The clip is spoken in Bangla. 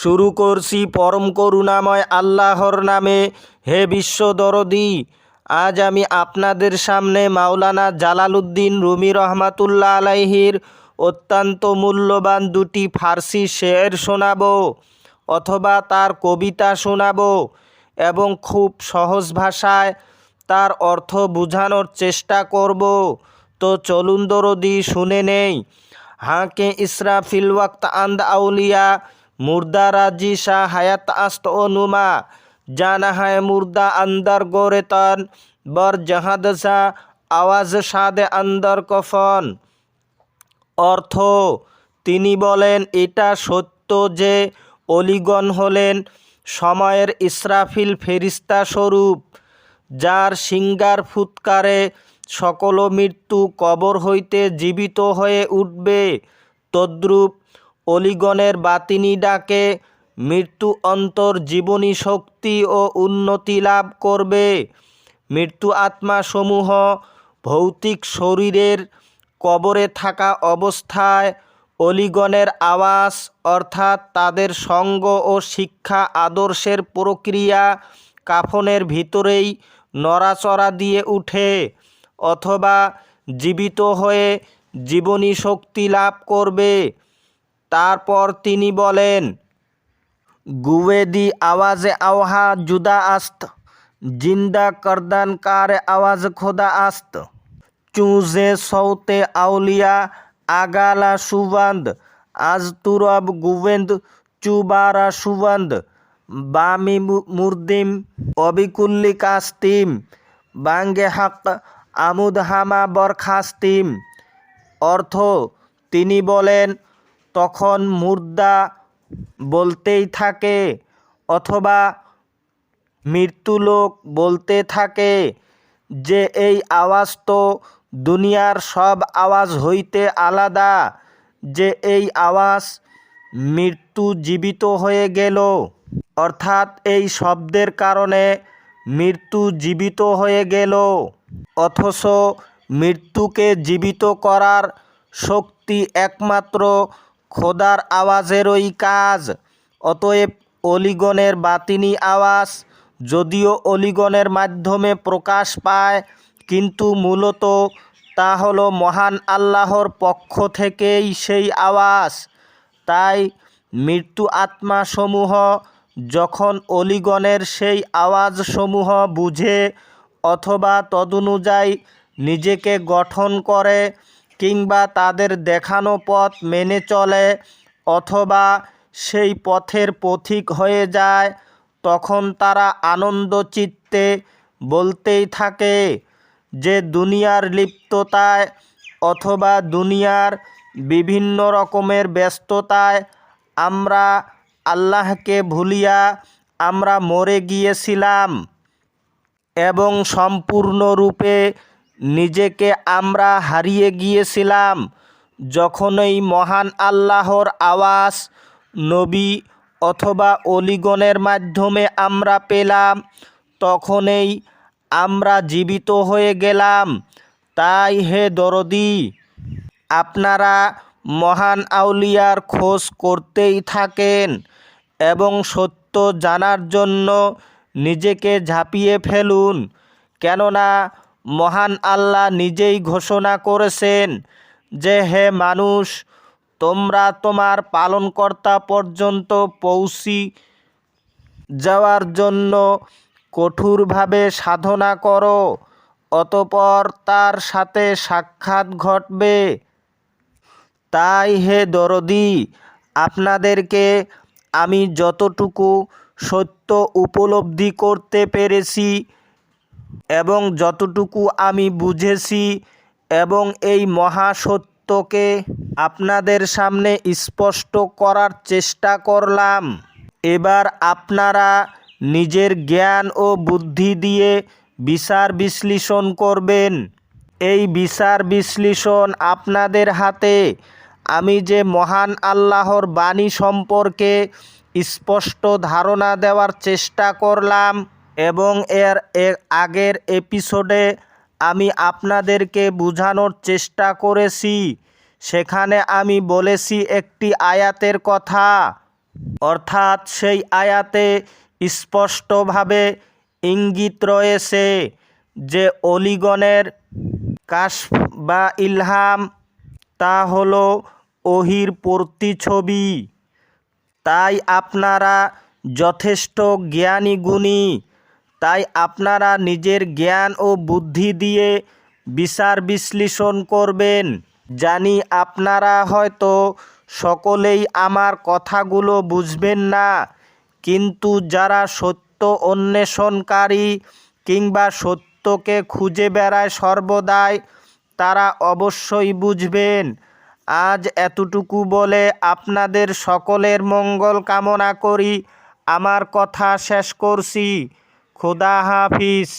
শুরু করছি পরম করুণাময় আল্লাহর নামে। হে বিশ্বদরদি আজ আমি আপনাদের সামনে মাওলানা জালালউদ্দিন রুমি রহমাতুল্লাহ আলাইহির অত্যন্ত মূল্যবান দুটি ফার্সি শের শোনাবো অথবা তার কবিতা শোনাবো এবং খুব সহজ ভাষায় তার অর্থ বোঝানোর চেষ্টা করব। তো চলুন দরদি, শুনে নেই। হাঁকে ইসরাফিল ওয়াক্ত আন্দ আউলিয়া মুর্দা রাজি শাহ হায়াত আস্ত ও নুমা জানা হায় মুর্দা আন্দার গোরেতন বর জাহাদসা আওয়াজ সাদে আন্দার কফন। অর্থ, তিনি বলেন, এটা সত্য যে অলিগণ হলেন সময়ের ইসরাফিল ফেরিস্তা স্বরূপ, যার সিঙ্গার ফুৎকারে সকল মৃত্যু কবর হইতে জীবিত হয়ে উঠবে, তদ্রূপ অলিগণের বাতিনি ডাকে, মৃত্যু অন্তর জীবনী শক্তি ও উন্নতি লাভ করবে। মৃত্যু আত্মাসমূহ ভৌতিক শরীরের কবরে থাকা অবস্থায় অলিগণের আওয়াজ, অর্থাৎ তাদের সঙ্গ ও শিক্ষা আদর্শের প্রক্রিয়া কাফনের ভিতরেই নড়াচড়া দিয়ে উঠে, অথবা জীবিত হয়ে জীবনী শক্তি লাভ করবে। তারপর তিনি বলেন, গুয়েদি আওয়াজে আওহা, জুদা আস্ত। জিন্দা করদান কার আওয়াজ খোদা আস্ত। চুজে সৌতে আউলিয়া, আগালা সুবন্দ। আজ তুরব গুবেন্দ চুবারা সুবন্দ। বামি মুর্দিম, অবিকুল্লি কাস্তিম। বাঙ্গে হাক, আমুদ হামা বরখাস্তিম। অর্থ, তিনি বলেন তখন মুর্দা বলতেই থাকে, অথবা মৃত্যুলোক বলতে থাকে যে, এই আওয়াজ তো দুনিয়ার সব আওয়াজ হইতে আলাদা, যে এই আওয়াজ মৃত্যু জীবিত হয়ে গেল। অর্থাৎ এই শব্দের কারণে মৃত্যু জীবিত হয়ে গেল। অথচ মৃত্যুকে জীবিত করার শক্তি একমাত্র খোদার আওয়াজেরই কাজ। অতএব অলিগণের বাতিনি আওয়াজ যদিও অলিগণের মাধ্যমে প্রকাশ পায়, কিন্তু মূলত তা হলো মহান আল্লাহর পক্ষ থেকেই সেই আওয়াজ। তাই মৃত্যু আত্মাসমূহ যখন অলিগণের সেই আওয়াজসমূহ বুঝে অথবা তদনুযায়ী নিজেকে গঠন করে কিংবা তাদের দেখানো পথ মেনে চলে অথবা সেই পথের পথিক হয়ে যায়, তখন তারা আনন্দ চিত্তে বলতেই থাকে যে দুনিয়ার লিপ্ততায় অথবা দুনিয়ার বিভিন্ন রকমের ব্যস্ততায় আমরা আল্লাহকে ভুলিয়া আমরা মরে গিয়েছিলাম এবং সম্পূর্ণরূপে নিজেকে আমরা হারিয়ে গিয়েছিলাম। যখনই মহান আল্লাহর আওয়াজ, নবী অথবা অলিগণের মাধ্যমে আমরা পেলাম, তখনই আমরা জীবিত হয়ে গেলাম। তাই হে দরদি, আপনারা মহান আউলিয়ার খোঁজ করতেই থাকেন এবং সত্য জানার জন্য নিজেকে ঝাঁপিয়ে ফেলুন। কেননা মহান আল্লাহ নিজেই ঘোষণা করেছেন যে, হে মানুষ, তোমরা তোমার পালনকর্তা পর্যন্ত পৌঁছি যাওয়ার জন্য কঠোরভাবে সাধনা করো, অতপর তার সাথে সাক্ষাৎ ঘটবে। তাই হে দরদি, আপনাদেরকে আমি যতটুকু সত্য উপলব্ধি করতে পেরেছি এবং যতটুকু আমি বুঝেছি এবং এই মহাসত্যকে আপনাদের সামনে স্পষ্ট করার চেষ্টা করলাম। এবার আপনারা নিজের জ্ঞান ও বুদ্ধি দিয়ে বিচার বিশ্লেষণ করবেন। এই বিচার বিশ্লেষণ আপনাদের হাতে। আমি যে মহান আল্লাহর বাণী সম্পর্কে স্পষ্ট ধারণা দেওয়ার চেষ্টা করলাম। এবং এর আগের এপিসোডে আমি আপনাদেরকে বোঝানোর চেষ্টা করেছি। সেখানে আমি বলেছি একটি আয়াতের কথা। অর্থাৎ সেই আয়াতে স্পষ্টভাবে ইঙ্গিত রয়েছে যে অলিগণের কাশফ বা ইলহাম তা হলো ওহির প্রতিছবি তাই আপনারা যথেষ্ট জ্ঞানী গুণী তাই আপনারা নিজের জ্ঞান ও বুদ্ধি দিয়ে বিচার বিশ্লেষণ করবেন। জানি আপনারা হয়তো সকলেই আমার কথাগুলো বুঝবেন না, কিন্তু যারা সত্য অন্বেষণকারী কিংবা সত্যকে খুঁজে বেড়ায় সর্বদাই, তারা অবশ্যই বুঝবেন। আজ এতটুকু বলে আপনাদের সকলের মঙ্গল কামনা করি। আমার কথা শেষ করছি। খোদা হাফিজ